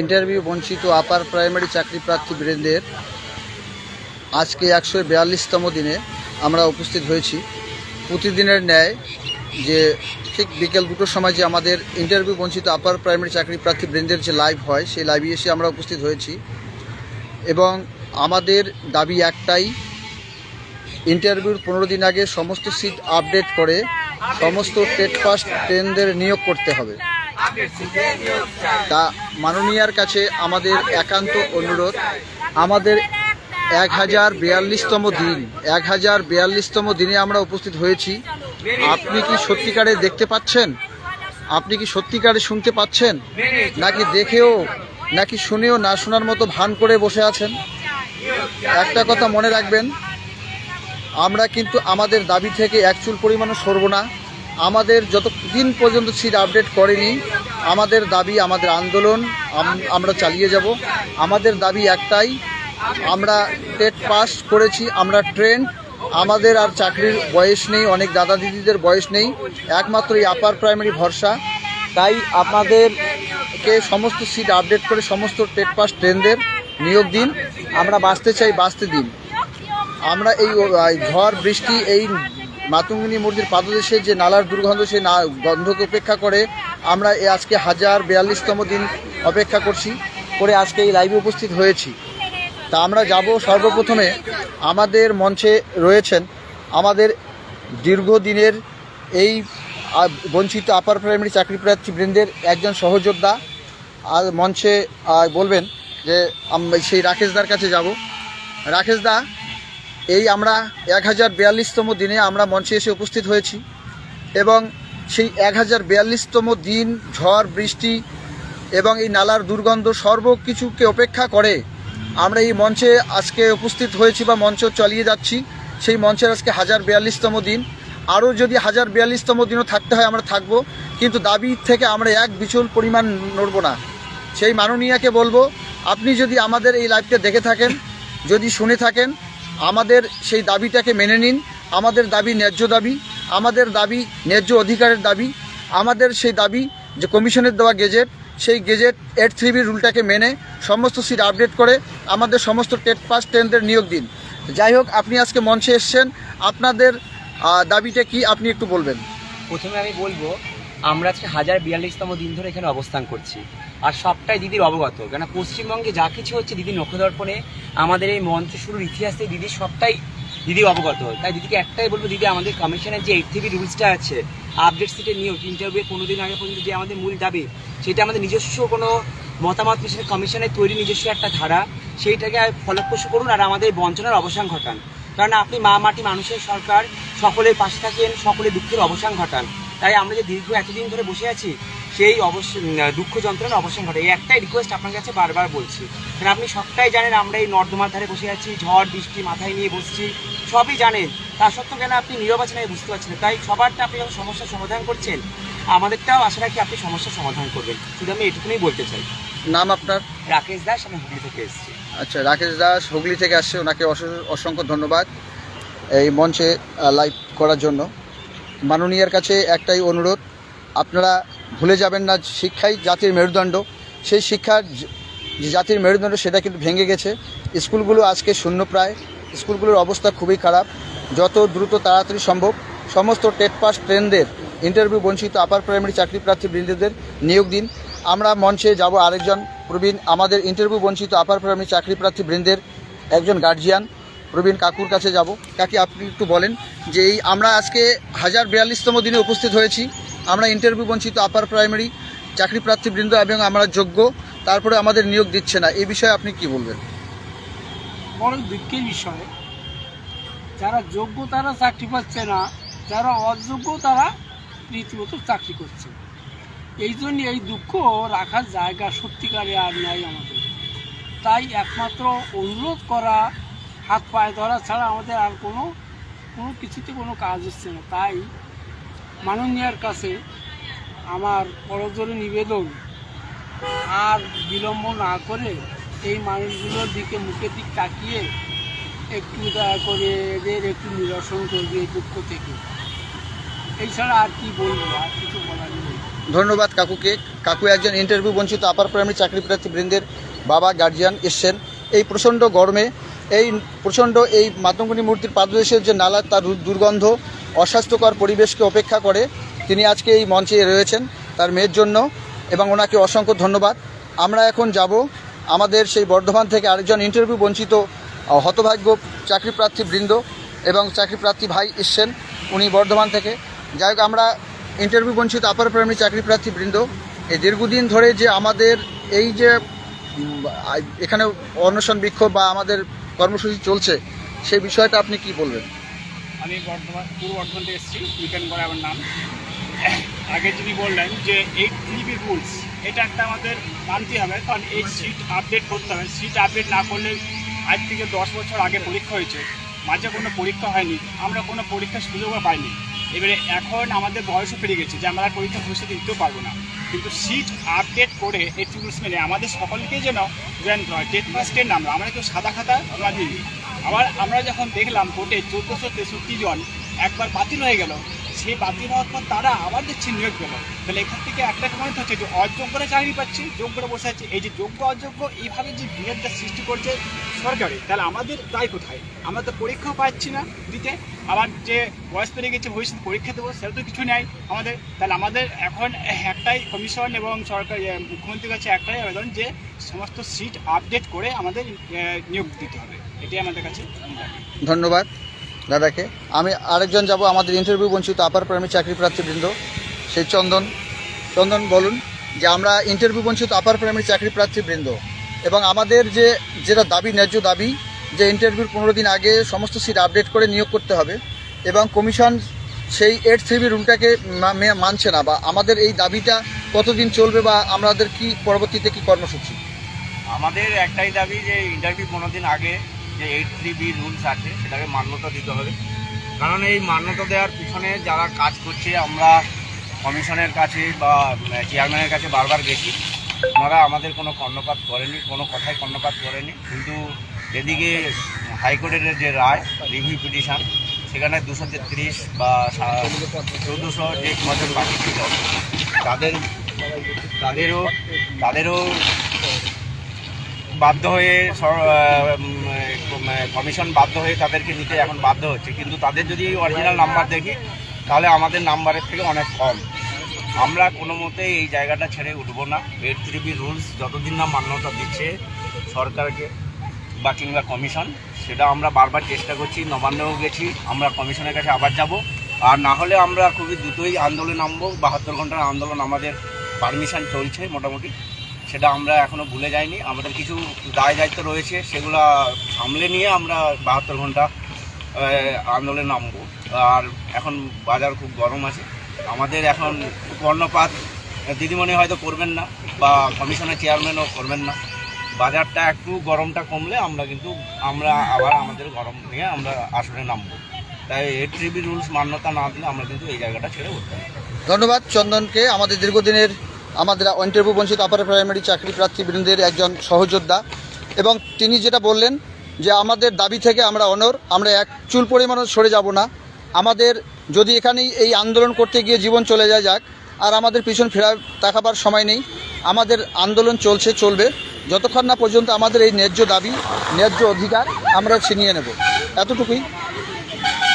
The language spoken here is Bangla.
ইন্টারভিউ বঞ্চিত আপার প্রাইমারি চাকরি প্রার্থী বৃন্দের আজকে একশো বিয়াল্লিশতম দিনে আমরা উপস্থিত হয়েছি। প্রতিদিনের ন্যায় যে ঠিক বিকেল দুটোর সময় যে আমাদের ইন্টারভিউ বঞ্চিত আপার প্রাইমারি চাকরি প্রার্থী বৃন্দের যে লাইভ হয়, সেই লাইভে এসে আমরা উপস্থিত হয়েছি। এবং আমাদের দাবি একটাই, ইন্টারভিউর পনেরো দিন আগে সমস্ত সিট আপডেট করে সমস্ত টেট পাস ট্রেনদের নিয়োগ করতে হবে। তা মাননীয়ার কাছে আমাদের একান্ত অনুরোধ, আমাদের এক হাজার বিয়াল্লিশতম দিন এক হাজার বিয়াল্লিশতম দিনে আমরা উপস্থিত হয়েছি। আপনি কি সত্যিকারে দেখতে পাচ্ছেন? আপনি কি সত্যিকারে শুনতে পাচ্ছেন? নাকি দেখেও, নাকি শুনেও না শোনার মতো ভান করে বসে আছেন? একটা কথা মনে রাখবেন, আমরা কিন্তু আমাদের দাবি থেকে এক চুল পরিমাণও সরব না। আমাদের যত দিন পর্যন্ত সিট আপডেট করেনি, আমাদের দাবি আমাদের আন্দোলন আমরা চালিয়ে যাব। আমাদের দাবি একটাই, আমরা টেট পাস করেছি, আমরা ট্রেন আমাদের আর চাকরির বয়স নেই, অনেক দাদা দিদিদের বয়স নেই, একমাত্র এই আপার প্রাইমারি ভরসা। তাই আপনাদেরকে সমস্ত সিট আপডেট করে সমস্ত টেট পাস ট্রেনদের নিয়োগ দিন। আমরা বাঁচতে চাই, বাঁচতে দিন। আমরা এই ঝড়, বৃষ্টি, এই মাতঙ্গিনী মূর্তির পাদদেশে যে নালার দুর্গন্ধ, সেই না গন্ধকে উপেক্ষা করে আমরা আজকে হাজার বিয়াল্লিশতম দিন অপেক্ষা করছি, করে আজকে এই লাইভে উপস্থিত হয়েছি। তা আমরা যাব সর্বপ্রথমে আমাদের মঞ্চে রয়েছেন আমাদের দীর্ঘদিনের এই বঞ্চিত আপার প্রাইমারি চাকরি প্রার্থী বৃন্দের একজন সহযোদ্ধা। আর মঞ্চে বলবেন যে সেই রাকেশদার কাছে যাব। রাকেশদা এই আমরা এক হাজার বিয়াল্লিশতম দিনে আমরা মঞ্চে এসে উপস্থিত হয়েছি এবং সেই এক হাজার বিয়াল্লিশতম দিন, ঝড়, বৃষ্টি এবং এই নালার দুর্গন্ধ সর্ব কিছুকে অপেক্ষা করে আমরা এই মঞ্চে আজকে উপস্থিত হয়েছি বা মঞ্চ চালিয়ে যাচ্ছি। সেই মঞ্চের আজকে হাজার বিয়াল্লিশতম দিন। আরও যদি হাজার বিয়াল্লিশতম দিনও থাকতে হয় আমরা থাকব, কিন্তু দাবি থেকে আমরা এক বিচুল পরিমাণ নড়ব না। সেই মাননীয়াকে বলব, আপনি যদি আমাদের এই লাইভটা দেখে থাকেন, যদি শুনে থাকেন আমাদের সেই দাবিটাকে মেনে নিন। আমাদের দাবি ন্যায্য দাবি, আমাদের দাবি ন্যায্য অধিকারের দাবি, আমাদের সেই দাবি যে কমিশনের দেওয়া গেজেট, সেই গেজেট এইট থ্রি বি রুলটাকে মেনে সমস্ত সিট আপডেট করে আমাদের সমস্ত টেট পাস টেনদের নিয়োগ দিন। যাই হোক, আপনি আজকে মঞ্চে এসছেন। আপনাদের দাবিটা কি আপনি একটু বলবেন? প্রথমে আমি বলব, আমরা আজকে হাজার বিয়াল্লিশতম দিন ধরে এখানে অবস্থান করছি। আর সবটাই দিদির অবগত। কেন পশ্চিমবঙ্গে যা কিছু হচ্ছে দিদি নক্ষদর্পণে আমাদের এই মঞ্চ শুরুর ইতিহাসে দিদি সবটাই দিদি অবগত। তাই দিদিকে একটাই বলব, দিদি আমাদের কমিশনের যে এইট থ্রি রুলসটা আছে আপডেট সিটে নিয়োগ ইন্টারভিউ পনেরো দিন আগে পর্যন্ত যে আমাদের মূল দাবি, সেটা আমাদের নিজস্ব কোনো মতামত হিসেবে কমিশনের তৈরি নিজস্ব একটা ধারা, সেইটাকে ফলপ্রসূ করুন আর আমাদের বঞ্চনার অবসান ঘটান। কারণ আপনি মা মাটি মানুষের সরকার, সকলের পাশে থাকেন, সকলের দুঃখের অবসান ঘটান। তাই আমরা যে দীর্ঘ এতদিন ধরে বসে আছি সেই অবশ্য দুঃখ যন্ত্রণার অবসান ঘটে। এই একটাই রিকোয়েস্ট আপনার কাছে বারবার বলছি। কারণ আপনি সবটাই জানেন আমরা এই নর্দমার ধারে বসে আছি ঝড় বৃষ্টি মাথায় নিয়ে বসছি সবই জানেন। তা সত্ত্বেও কেন আপনি নীরব আছেন আমি বুঝতে পারছি না? তাই সবারটা আপনি যখন সমস্যার সমাধান করছেন আমাদেরটাও আশা রাখি আপনি সমস্যার সমাধান করবেন। শুধু আমি এটুকুনি বলতে চাই। নাম আপনার? রাকেশ দাস আমি হুগলি থেকে এসেছি। আচ্ছা রাকেশ দাস হুগলি থেকে আসছে। ওনাকে অস- অসংখ্য ধন্যবাদ এই মঞ্চে লাইভ করার জন্য। মাননীয়ার কাছে একটাই অনুরোধ আপনারা ভুলে যাবেন না, শিক্ষাই জাতির মেরুদণ্ড। সেই শিক্ষার যে- জাতির মেরুদণ্ড সেটা কিন্তু ভেঙে গেছে। স্কুলগুলো আজকে শূন্য প্রায়। স্কুলগুলোর অবস্থা খুবই খারাপ। যত দ্রুত তাড়াতাড়ি সম্ভব, সমস্ত টেট পাস ট্রেনদের, ইন্টারভিউ বঞ্চিত আপার প্রাইমারি চাকরি প্রার্থী বৃন্দদের নিয়োগ দিন। আমরা মঞ্চে যাব আরেকজন প্রবীণ, আমাদের ইন্টারভিউ বঞ্চিত আপার প্রাইমারি চাকরি প্রার্থী বৃন্দের একজন গার্জিয়ান প্রবীণ কাকুর কাছে যাব। কাকি, আপনি একটু বলেন যে এই, আমরা আজকে হাজার বিয়াল্লিশতম দিনে উপস্থিত হয়েছি। আমরা ইন্টারভিউ বঞ্চিত আপার প্রাইমারি চাকরি প্রার্থীবৃন্দ এবং আমরা যোগ্য, তারপরে আমাদের নিয়োগ দিচ্ছে না। এই বিষয়ে আপনি কি বলবেন? বড় দুঃখের বিষয়, যারা যোগ্য তারা চাকরি পাচ্ছে না, যারা অযোগ্য তারা রীতিমতো চাকরি করছে। এই জন্য এই দুঃখ রাখার জায়গা সত্যিকারে আর নাই আমাদের। তাই একমাত্র অনুরোধ করা হাত পায়ে ধরা ছাড়া আমাদের আর কোনো কোনো কিছুতে কোনো কাজ হচ্ছে না। তাই মাননীয়ার কাছে আমার পরজোরে নিবেদন। আর বিলম্ব না করে এই মানুষগুলোর দিকে মুখের দিক তাকিয়ে একটু দয়া করে এদের একটু নিরসন করবে এই দুঃখ থেকে। এছাড়া আর কি বলব, আর কিছু বলার নেই। ধন্যবাদ কাকুকে। কাকু একজন ইন্টারভিউ বঞ্চিত আপার প্রাইমারি চাকরি প্রার্থী বৃন্দের বাবা গার্জিয়ান এসছেন। এই প্রচণ্ড গরমে, এই প্রচণ্ড এই মাতঙ্গনী মূর্তির পাদদেশের যে নালা, তার দুর্গন্ধ অস্বাস্থ্যকর পরিবেশকে অপেক্ষা করে তিনি আজকে এই মঞ্চে রয়েছেন তার মেয়ের জন্য এবং ওনাকে অসংখ্য ধন্যবাদ। আমরা এখন যাব আমাদের সেই বর্ধমান থেকে আরেকজন ইন্টারভিউ বঞ্চিত হতভাগ্য চাকরি প্রার্থী বৃন্দ এবং চাকরি প্রার্থী ভাই এসছেন উনি বর্ধমান থেকে। যাই হোক, আমরা ইন্টারভিউ বঞ্চিত আপার প্রাইমারি চাকরি প্রার্থী বৃন্দ, এই দীর্ঘদিন ধরে যে আমাদের এই যে এখানে অনশন বিক্ষোভ বা আমাদের কর্মসূচি চলছে, সেই বিষয়টা আপনি কি বলবেন? আমি বর্ধমান পূর্ব বর্ধমান থেকে এসেছি, বিজ্ঞান করে আমার নাম। আগে যিনি বললেন যে এই থ্রিবি রুলস এটা একটা আমাদের মানতে হবে, কারণ এই সিট আপডেট করতে হবে। সিট আপডেট না করলে আজ থেকে দশ বছর আগে পরীক্ষা হয়েছে। মাঝে কোনো পরীক্ষা হয়নি, আমরা কোনো পরীক্ষার সুযোগও পাইনি। এবারে এখন আমাদের বয়সও পেরিয়ে গেছে যে আমরা পরীক্ষা ভবিষ্যতে দিতেও পারব না। কিন্তু সিট আপডেট করে এই রুলস মেনে আমাদের সকলকেই যেন জ্ঞান হয়। টেট পাস টেন আমরা আমরা কেউ সাদা খাতা আমরা দিই আবার আমরা যখন দেখলাম ভোটে চোদ্দোশো তেষট্টি জন একবার বাতিল হয়ে গেল সেই বাতিল হওয়ার পর তারা আবার দেখছি নিয়োগ পেল। তাহলে এখান থেকে একটা পয়েন্ট হচ্ছে যে অযোগ্যরা চাকরি পাচ্ছে, যোগ্যরা বসে আছে। এই যে যোগ্য, অযোগ্য, এইভাবে যে বিরোধটা সৃষ্টি করছে সরকারে, তাহলে আমাদের দায় কোথায়? আমরা তো পরীক্ষাও পাচ্ছি না দিতে। আবার যে বয়স পেরিয়ে গেছে ভবিষ্যৎ পরীক্ষা দেবো, সেটা তো কিছু নেই আমাদের। তাহলে আমাদের এখন একটাই কমিশন এবং সরকার মুখ্যমন্ত্রীর কাছে একটাই আবেদন যে সমস্ত সিট আপডেট করে আমাদের নিয়োগ দিতে হবে। এটাই আমাদের কাছে ধন্যবাদ দাদাকে। আমি আরেকজন যাব আমাদের ইন্টারভিউ বঞ্চিত আপার প্রাইমারি চাকরি প্রার্থী বৃন্দ সেই চন্দন। চন্দন বলুন যে আমরা ইন্টারভিউ বঞ্চিত আপার প্রাইমারি চাকরি প্রার্থী বৃন্দ এবং আমাদের যে যেটা দাবি ন্যায্য দাবি যে ইন্টারভিউর পনেরো দিন আগে সমস্ত সিট আপডেট করে নিয়োগ করতে হবে এবং কমিশন সেই এইট থ্রিবি রুলটাকে মা- মানছে না বা আমাদের এই দাবিটা কতদিন চলবে বা আমাদের কি পরবর্তীতে কি কর্মসূচি? আমাদের একটাই দাবি যে ইন্টারভিউ পনেরো দিন আগে যে এইট থ্রি বি রুলস আছে, সেটাকে মান্যতা দিতে হবে। কারণ এই মান্যতা দেওয়ার পিছনে যারা কাজ করছে, আমরা কমিশনের কাছে বা চেয়ারম্যানের কাছে বারবার গেছি। ওনারা আমাদের কোনো কর্ণপাত করেনি কোনো কথাই কর্ণপাত করেনি কিন্তু এদিকে হাইকোর্টের যে রায়, রিভিউ পিটিশন, সেখানে দুশো তেত্রিশ বা চৌদ্দশো যে বছর বাকি ছিল। তাদের, তাদেরও তাদেরও বাধ্য হয়ে কমিশন বাধ্য হয়ে তাদেরকে নিতে এখন বাধ্য হচ্ছে। কিন্তু তাদের যদি অরিজিনাল নাম্বার দেখি, তাহলে আমাদের নাম্বারের থেকে অনেক কম। আমরা কোনো মতেই এই জায়গাটা ছেড়ে উঠবো না। এইট থ্রি বি রুলস যতদিন না মান্যতা দিচ্ছে সরকারকে বা কিংবা কমিশন সেটা আমরা বারবার চেষ্টা করছি, নবান্নেও গেছি, আমরা কমিশনের কাছে আবার যাব। আর না হলে আমরা খুবই দ্রুতই আন্দোলনে নামবো। বাহাত্তর ঘণ্টার আন্দোলন আমাদের পারমিশন চলছে মোটামুটি। সেটা আমরা এখনও ভুলে যাইনি। আমাদের কিছু দায় দায়িত্ব রয়েছে, সেগুলো সামলে নিয়ে আমরা বাহাত্তর ঘণ্টা আন্দোলনে নামবো। আর এখন বাজার খুব গরম আছে। আমাদের এখন কর্ণপাত, দিদিমণি হয়তো করবেন না, বা কমিশনের চেয়ারম্যানও করবেন না। বাজারটা একটু গরমটা কমলে আমরা কিন্তু, আমরা আবার আমাদের গরম নিয়ে আমরা আসলে নামবো। তাই এই ট্রিবি রুলস মান্যতা না দিলে আমরা কিন্তু এই জায়গাটা ছেড়ে উঠতে ধন্যবাদ চন্দনকে। আমাদের দীর্ঘদিনের আমাদের ইন্টারভিউ বঞ্চিত আপার প্রাইমারি চাকরি প্রার্থী বৃন্দের একজন সহযোদ্ধা। এবং তিনি যেটা বললেন যে, আমাদের দাবি থেকে আমরা অনর, আমরা এক চুল পরিমাণও সরে যাব না। আমাদের যদি এখানেই এই আন্দোলন করতে গিয়ে জীবন চলে যায় যাক, আর আমাদের পিছন ফেরা তাকাবার সময় নেই, আমাদের আন্দোলন চলছে, চলবে। যতক্ষণ না পর্যন্ত আমাদের এই ন্যায্য দাবি, ন্যায্য অধিকার আমরা ছিনিয়ে নেব। এতটুকুই।